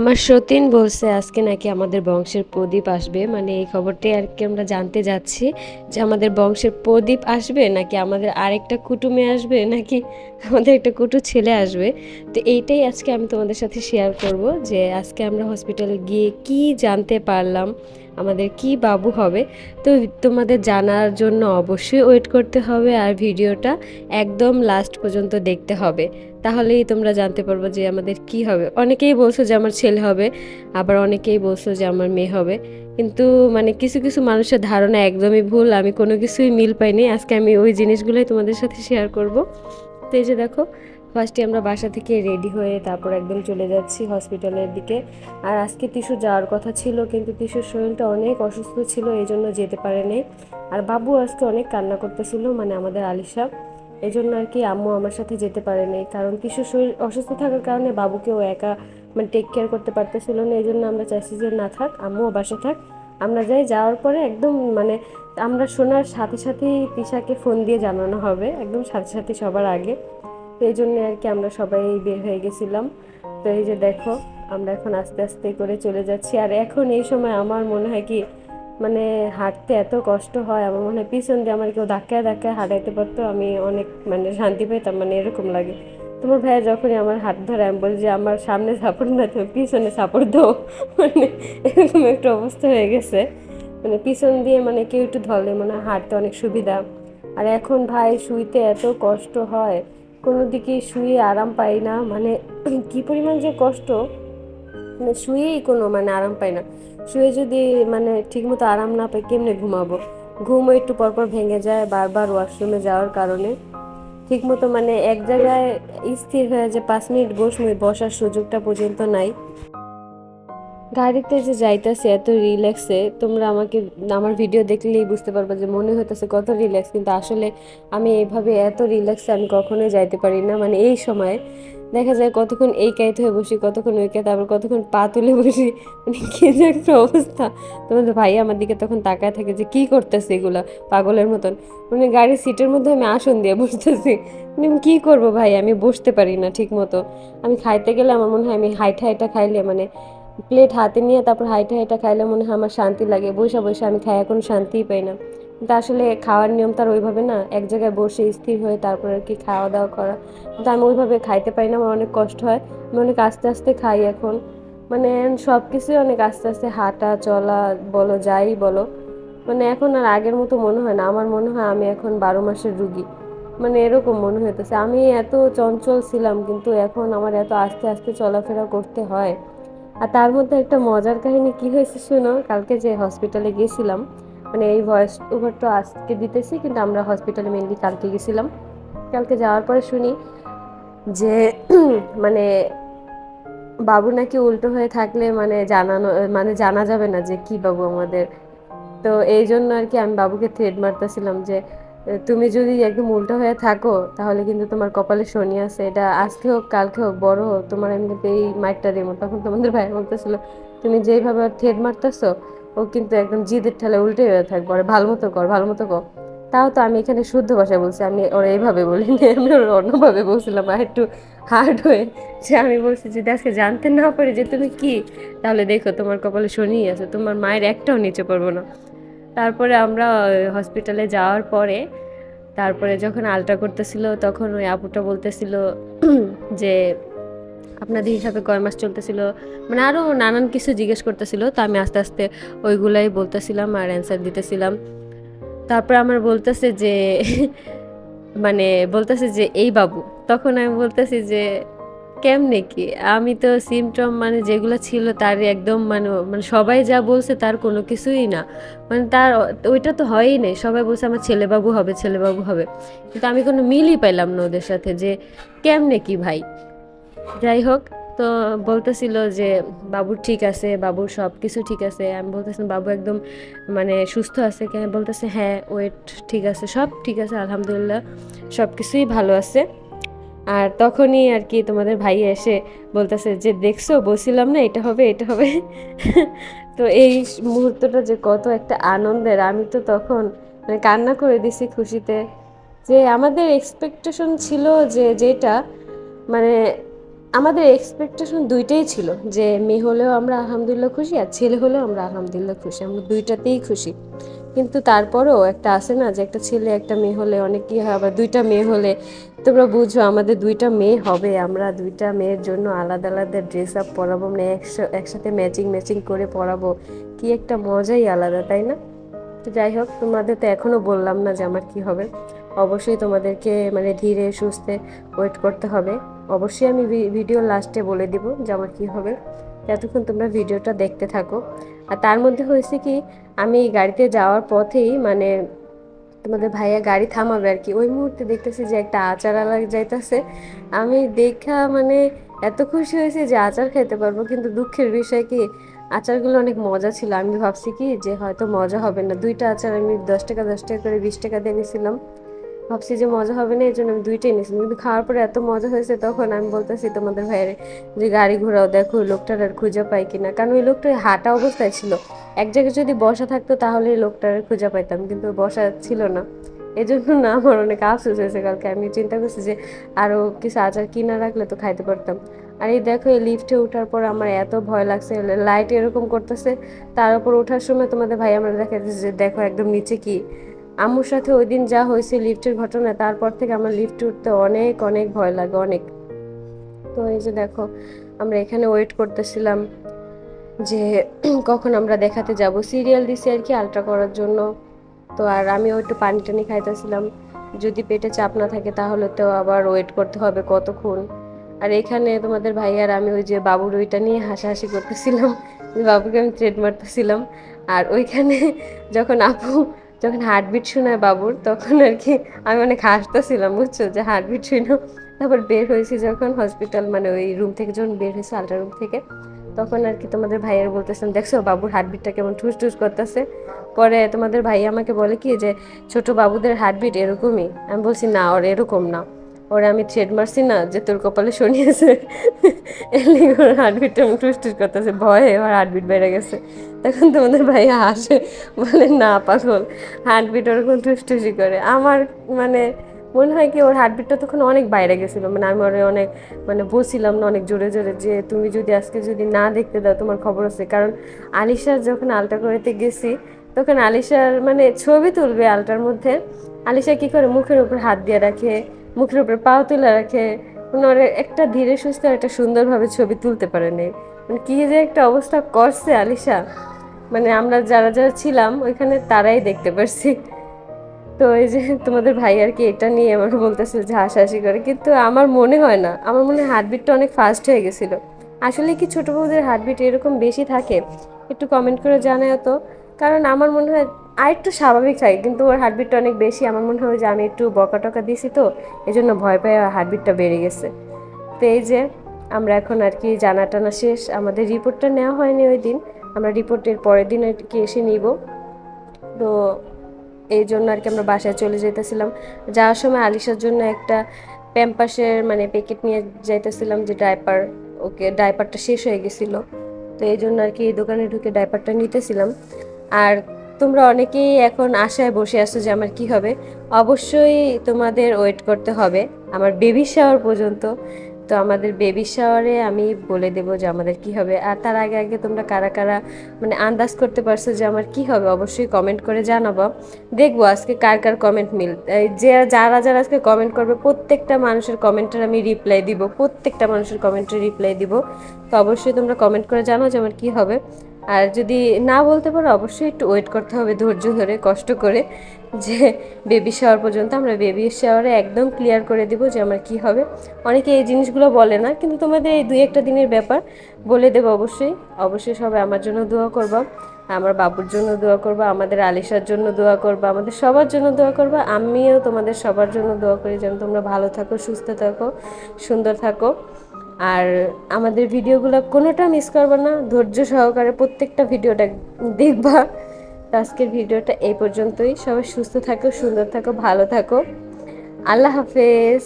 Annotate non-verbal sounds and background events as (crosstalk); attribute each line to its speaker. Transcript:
Speaker 1: আমার সতীন বলছে আজকে নাকি আমাদের বংশের প্রদীপ আসবে। মানে এই খবরটি আর কি আমরা জানতে যাচ্ছি যে আমাদের বংশের প্রদীপ আসবে নাকি আমাদের আরেকটা কুটুমে আসবে নাকি আমাদের একটা কুটু ছেলে আসবে। তো এইটাই আজকে আমি তোমাদের সাথে শেয়ার করব যে আজকে আমরা হসপিটালে গিয়ে কি জানতে পারলাম। আমাদের কি বাবু হবে, তো তোমাদের জানার জন্য অবশ্যই ওয়েট করতে হবে আর ভিডিওটা একদম লাস্ট পর্যন্ত দেখতে হবে। তাহলেই তোমরা জানতে পারব যে আমাদের কি হবে। অনেকেই বলছো যে আমার ছেলে হবে, আবার অনেকেই বলছো যে আমার মেয়ে হবে। কিন্তু মানে কিছু কিছু মানুষের ধারণা একদমই ভুল, আমি কোনো কিছুই মিল পাইনি। আজকে আমি ওই জিনিসগুলোই তোমাদের সাথে শেয়ার করব। তো এই যে দেখো ফার্স্টে আমরা বাসা থেকে রেডি হয়ে তারপর একদম চলে যাচ্ছি হসপিটালের দিকে। আর আজকে তিশু যাওয়ার কথা ছিল, কিন্তু তিশুর শরীরটা অনেক অসুস্থ ছিল এই জন্য যেতে পারেনি আর বাবু আজকে অনেক কান্না করতেছিল মানে আমাদের আলিশা। এই জন্য আর কি আম্মু আমার সাথে যেতে পারেনি কারণ তিশুর শরীর অসুস্থ থাকার কারণে বাবুকেও একা মানে টেক কেয়ার করতে পারতেছিল না এই জন্য আমরা চাইছি যে না থাক, আম্মুও বাসে থাক। আমরা যাই, যাওয়ার পরে একদম মানে আমরা শোনার সাথে সাথেই তিশাকে ফোন দিয়ে জানানো হবে, একদম সাথে সাথে সবার আগে। এই জন্য আর কি আমরা সবাই বের হয়ে গেছিলাম। তো এই যে দেখো, আমরা এখন আস্তে আস্তে করে চলে যাচ্ছি। আর এখন এই সময় আমার মনে হয় কি মানে হাঁটতে এত কষ্ট হয়, আমার মনে হয় পিছন দিয়ে আমার কেউ ধাক্কায় ধাক্কায় হাঁটাইতে পারতো, আমি অনেক মানে শান্তি পেতাম মানে এরকম লাগে। তোমার ভাইয়া যখনই আমার হাত ধরে, আমি বলি যে, আমার সামনে সাপোর্ট না তুমি পিছনে সাপোর্ট দাও। মানে এরকম একটা অবস্থা হয়ে গেছে। মানে পিছন দিয়ে মানে কেউ একটু ধরলে মানে হাঁটতে অনেক সুবিধা। আর এখন ভাই শুইতে এত কষ্ট হয় কোনো দিকে শুয়ে আরাম পাই না মানে কি পরিমাণ যে কষ্ট মানে শুয়েই কোনো মানে আরাম পাই না। শুয়ে যদি মানে ঠিকমতো আরাম না পাই, কেমনে ঘুমাবো? ঘুমও একটু পরপর ভেঙে যায়, বারবার ওয়াশরুমে যাওয়ার কারণে। ঠিকমতো মানে এক জায়গায় স্থির হয়ে যে পাঁচ মিনিট বসমই বসার সুযোগটা পর্যন্ত নাই। গাড়িতে যে যাইতেছে, এত রিল্যাক্সে, তোমরা আমাকে, আমার ভিডিও দেখলেই বুঝতে পারবে যে মনে হইতেছে কত রিল্যাক্স। কিন্তু আসলে আমি এইভাবে এত রিল্যাক্সে আমি কখনোই যাইতে পারি না। মানে এই সময় দেখা যায় কতক্ষণ এই কাইত হয়ে বসি, কতক্ষণ ওই কাইতে আবার কতক্ষণ পা তুলে বসি। মানে কি যে একটা অবস্থা। তোমাদের ভাই আমার দিকে তখন তাকায় থাকে যে কি করতেছে এগুলা পাগলের মতন। মানে গাড়ির সিটের মধ্যে আমি আসন দিয়ে বসতেছি। মানে আমি কী করব ভাই? আমি বসতে পারি না ঠিক মতো আমি খাইতে গেলে আমার মনে হয় আমি হাইটা হাইটা খাইলে মানে প্লেট হাতে নিয়ে তারপর হাইটা হাইটা খাইলে মনে হয় আমার শান্তি লাগে। বসে বসে আমি খাই, এখন শান্তিই পাই না। কিন্তু আসলে খাওয়ার নিয়ম তার ওইভাবে না, এক জায়গায় বসে স্থির হয়ে তারপর আর কি খাওয়া দাওয়া করা। কিন্তু আমি ওইভাবে খাইতে পারি না, আমার অনেক কষ্ট হয়। আমি অনেক আস্তে আস্তে খাই এখন। মানে সব কিছুই অনেক আস্তে আস্তে হাঁটা, চলা বলো, যাই বলো। মানে এখন আর আগের মতো মনে হয় না। আমার মনে হয় আমি এখন বারো মাসের রুগী। মানে এরকম মনে হইতেছে। আমি এত চঞ্চল ছিলাম কিন্তু এখন আমার এত আস্তে আস্তে চলাফেরা করতে হয়। আর তার মধ্যে একটা মজার কাহিনী কি হয়েছে শুনো? কালকে যে হসপিটালে গিয়েছিলাম মানে এই ভয়েস ওভার তো আজকে দিতেছি, কিন্তু আমরা হসপিটালে মেনলি কালকে গেছিলাম কালকে যাওয়ার পরে শুনি যে (clears throat) মানে বাবু নাকি উল্টো হয়ে থাকলে মানে জানানো মানে জানা যাবে না যে কি বাবু আমাদের। তো এই জন্য আর কি আমি বাবুকে থ্রেড মারতেছিলাম যে তুমি যদি একদম উল্টো হয়ে থাকো, তাহলে কিন্তু তোমার কপালে শনি আছে। এটা আজকে হোক, কালকে হোক, বড় হোক, তোমার আমি এই মাইটটা দেবো। তখন তোমাদের ভাই বলতেছিল, তুমি যেইভাবে থ্রেড মারতেছো, ও কিন্তু একদম জিদের ঠেলে উল্টে হয়ে থাকব। আরে ভালো মতো কর, ভালো মতো কর। তাও তো আমি এখানে শুদ্ধ ভাষায় বলছি, আমি ওরা এইভাবে বলিনি, (laughs) আমি ওর অন্যভাবে বলছিলাম, আর একটু হার্ড হয়ে যে আমি বলছি যদি আজকে জানতে না পারি যে তুমি কি? তাহলে দেখো, তোমার কপালে শনিই আছে, তোমার মায়ের একটাও নিচে পড়ব না। তারপরে আমরা হসপিটালে যাওয়ার পরে, তারপরে যখন আলট্রা করতেছিল, তখন ওই আপুটা বলতেছিল (clears throat) যে, আপনাদের হিসাবে কয় মাস চলতেছিল? মানে আরও নানান কিছু জিজ্ঞেস করতেছিল, তো আমি আস্তে আস্তে ওইগুলাই বলতেছিলাম আর অ্যান্সার দিতেছিলাম। তারপর আমার বলতেছে যে (laughs) মানে বলতেছে যে, এই বাবু। তখন আমি বলতেছি যে কেমনে কি? আমি তো সিমটম মানে যেগুলো ছিল তার একদম মানে মানে সবাই যা বলছে তার কোনো কিছুই না। মানে তার ওইটা তো হয়ই নেই। সবাই বলছে আমার ছেলেবাবু হবে ছেলেবাবু হবে। কিন্তু আমি কোনো মিলই পাইলাম না ওদের সাথে যে কেমনে কি ভাই? যাই হোক, তো বলতেছিল যে বাবুর ঠিক আছে, বাবুর সব কিছু ঠিক আছে। আমি বলতেছিলাম, বাবু একদম মানে সুস্থ আছে কেন বলতেছে হ্যাঁ ওয়েট ঠিক আছে, সব ঠিক আছে, আলহামদুলিল্লাহ সব কিছুই ভালো আছে। আর তখনই আর কি তোমাদের ভাই এসে বলতেছে যে, দেখছ, বলছিলাম না, এটা হবে এটা হবে। (laughs) তো এই মুহূর্তটা যে কত একটা আনন্দের। আমি তো তখন মানে কান্না করে দিছি খুশিতে যে, আমাদের এক্সপেকটেশন ছিল যে, যেটা মানে আমাদের এক্সপেকটেশন দুইটাই ছিল যে, মেয়ে হলেও আমরা আলহামদুলিল্লাহ খুশি আর ছেলে হলেও আমরা আলহামদুলিল্লাহ খুশি। আমরা দুইটাতেই খুশি। কিন্তু তারপরেও একটা আছে না যে একটা ছেলে, একটা মেয়ে হলে অনেক কি হয়, আবার দুইটা মেয়ে হলে তোমরা বুঝো আমাদের দুইটা মেয়ে হবে। আমরা দুইটা মেয়ের জন্য আলাদা আলাদা ড্রেস আপ পরাবো মানে একসা- একসাথে ম্যাচিং ম্যাচিং করে পরাবো। কি একটা মজাই আলাদা, তাই না? তো যাই হোক, তোমাদের তো এখনও বললাম না যে আমার কি হবে। অবশ্যই তোমাদেরকে মানে ধীরে সুস্থে ওয়েট করতে হবে। অবশ্যই আমি ভিডিও লাস্টে বলে দিব যে আমার কী হবে। এতক্ষণ তোমরা ভিডিওটা দেখতে থাকো। আর তার মধ্যে হয়েছে কি, আমি গাড়িতে যাওয়ার পথেই মানে তোমাদের ভাইয়া গাড়ি থামাবে আর কি। ওই মুহূর্তে দেখতেছি যে একটা আচার আলাগ যাইতেছে। আমি দেখা মানে এত খুশি হয়েছি যে আচার খাইতে পারব, কিন্তু দুঃখের বিষয় কি, আচারগুলো অনেক মজা ছিল। আমি ভাবছি কি যে হয়তো মজা হবে না। দুইটা আচার আমি দশ টাকা দশ টাকা করে বিশ টাকা দিয়ে নিয়েছিলাম ভাবছি যে মজা হবে না এই জন্য আমি দুইটাই নিয়েছিলাম কিন্তু খাওয়ার পরে এত মজা হয়েছে তখন আমি বলতেছি তোমাদের ভাইয়ের যে গাড়ি ঘোরাও, দেখো ওই লোকটার আর খুঁজে পাই কিনা। কারণ ওই লোকটা হাঁটা অবস্থায় ছিল। এক জায়গায় যদি বসা থাকতো তাহলে এই লোকটার খুঁজে পাইতাম, কিন্তু বসা ছিল না। এই জন্য না, আমার অনেক আফসোস হয়েছে কালকে। আমি চিন্তা করছি যে আরও কিছু আচার কিনা রাখলে তো খাইতে পারতাম। আর এই দেখো, এই লিফটে ওঠার পর আমার এত ভয় লাগছে লাইট এরকম করতেছে। তার উপর ওঠার সময় তোমাদের ভাই আমরা দেখা যে দেখো একদম নিচে কি আম্মুর সাথে ওই দিন যা হয়েছে লিফটের ঘটনা, তারপর থেকে আমার লিফটে উঠতে অনেক অনেক ভয় লাগে, অনেক। তো এই যে দেখো, আমরা এখানে ওয়েট করতেছিলাম যে (clears throat) কখন আমরা দেখাতে যাব। সিরিয়াল দিছি আর কি আলট্রা করার জন্য। তো আর আমিও একটু পানি টানি খাইতেছিলাম। যদি পেটে চাপ না থাকে তাহলে তো আবার ওয়েট করতে হবে কতক্ষণ। আর এখানে তোমাদের ভাই আর আমি ওই যে বাবুর ওইটা নিয়ে হাসাহাসি করতেছিলাম। (laughs) বাবুকে আমি ট্রেড মারতেছিলাম। আর ওইখানে (laughs) যখন আপু যখন হার্টবিট শোনায় বাবুর, তখন আর কি আমি অনেক হাসতেছিলাম, বুঝছ? যে হার্টবিট শুনো তারপর বের হয়েছি যখন হসপিটাল মানে ওই রুম থেকে যখন বের হয়েছে আল্ট্রা রুম থেকে, তখন আর কি তোমাদের ভাইয়ের বলতেছেন দেখছ, বাবুর হার্টবিটটা কেমন ঠুস ঠুস করতেছে? পরে তোমাদের ভাই আমাকে বলে কি, যে ছোট বাবুদের হার্টবিট এরকমই। আমি বলছি, না, ওর এরকম না। ওরা আমি থ্রেড মারছি না, যে তোর কপালে শনিয়েছে এলি ওর হার্টবিটটা আমি টুস টুস করতেছে। ভয়ে ওর হার্টবিট বেড়ে গেছে। তখন তোমাদের ভাই হাসে, বলে, না, পাগল হার্টবিট ওরকম টুসটুসি করে। আমার মানে মনে হয় কি, ওর হার্টবিটটা তখন অনেক বাইরে গেছিল। মানে আমি ওরে অনেক মানে বলছিলাম না, অনেক জোরে জোরে, যে তুমি যদি আজকে যদি না দেখতে দাও, তোমার খবর আছে। কারণ আলিশার যখন আলটা করেতে গেছি, তখন আলিশার মানে ছবি তুলবে আলটার মধ্যে। আলিশা কি করে মুখের উপর হাত দিয়ে রাখে মুখের উপরে পাও তুলে রাখে। ওর একটা ধীরে সুস্থ একটা সুন্দরভাবে ছবি তুলতে পারেনি মানে কী যে একটা অবস্থা করছে আলিশা। মানে আমরা যারা যারা ছিলাম, ওইখানে তারাই দেখতে পারছি। তো এই যে তোমাদের ভাই আর কি এটা নিয়ে আমাকে বলতেছে যে হাসাহাসি করে। কিন্তু আমার মনে হয় না, আমার মনে হয় হার্টবিটটা অনেক ফাস্ট হয়ে গেছিল। আসলে কি ছোটো বউদের হার্টবিট এরকম বেশি থাকে? একটু কমেন্ট করে জানাও তো। কারণ আমার মনে হয় আর একটু স্বাভাবিক থাকে কিন্তু ওর হার্টবিটটা অনেক বেশি। আমার মনে হয় যে আমি একটু বকা টকা দিয়েছি তো এই জন্য ভয় পেয়ে হার্টবিটটা বেড়ে গেছে। তো এই যে, আমরা এখন আর কি জানা টানা শেষ। আমাদের রিপোর্টটা নেওয়া হয়নি ওই দিন। আমরা রিপোর্টের পরের দিন আর কি এসে নিব। তো এই জন্য আর কি আমরা বাসায় চলে যেতেছিলাম যাওয়ার সময় আলিশার জন্য একটা প্যাম্পাসের মানে প্যাকেট নিয়ে যাইতেছিলাম যে ডাইপার ওকে ডাইপারটা শেষ হয়ে গেছিল। তো এই জন্য আর কি এই দোকানে ঢুকে ডাইপারটা নিতেছিলাম। আর তোমরা অনেকেই এখন আশায় বসে আছো যে আমার কি হবে। অবশ্যই তোমাদের ওয়েট করতে হবে। আমার বেবি শাওয়ার পর্যন্ত। তো আমাদের বেবি শাওয়ারে আমি বলে দেবো যে আমাদের কি হবে। আর তার আগে আগে তোমরা কারা কারা মানে আন্দাজ করতে পারছ যে আমার কি হবে, অবশ্যই কমেন্ট করে জানাব। দেখব আজকে কার কার কমেন্ট মিল যে যারা যারা আজকে কমেন্ট করবে, প্রত্যেকটা মানুষের কমেন্টের আমি রিপ্লাই দিব। প্রত্যেকটা মানুষের কমেন্টের রিপ্লাই দিব। তো অবশ্যই তোমরা কমেন্ট করে জানো যে আমার কি হবে। আর যদি না বলতে পারো, অবশ্যই একটু ওয়েট করতে হবে ধৈর্য ধরে, কষ্ট করে, যে বেবি শাওয়ার পর্যন্ত আমরা বেবি শাওয়ারে একদম ক্লিয়ার করে দিব যে আমার কি হবে। অনেকে এই জিনিসগুলো বলে না, কিন্তু তোমাদের এই দুই একটা দিনের ব্যাপার বলে দেবো অবশ্যই। অবশ্যই সবাই আমার জন্য দোয়া করবা, আমার বাবুর জন্য দোয়া করবা, আমাদের আলিশার জন্য দোয়া করবা, আমাদের সবার জন্য দোয়া করবা, আমিও তোমাদের সবার জন্য দোয়া করি যেন তোমরা ভালো থাকো, সুস্থ থাকো, সুন্দর থাকো। আর আমাদের ভিডিওগুলো কোনোটা মিস করবে না, ধৈর্য সহকারে প্রত্যেকটা ভিডিওটা দেখবা। তো আজকের ভিডিওটা এই পর্যন্তই। সবাই সুস্থ থাকো, সুন্দর থাকো, ভালো থাকো। আল্লাহ হাফেজ।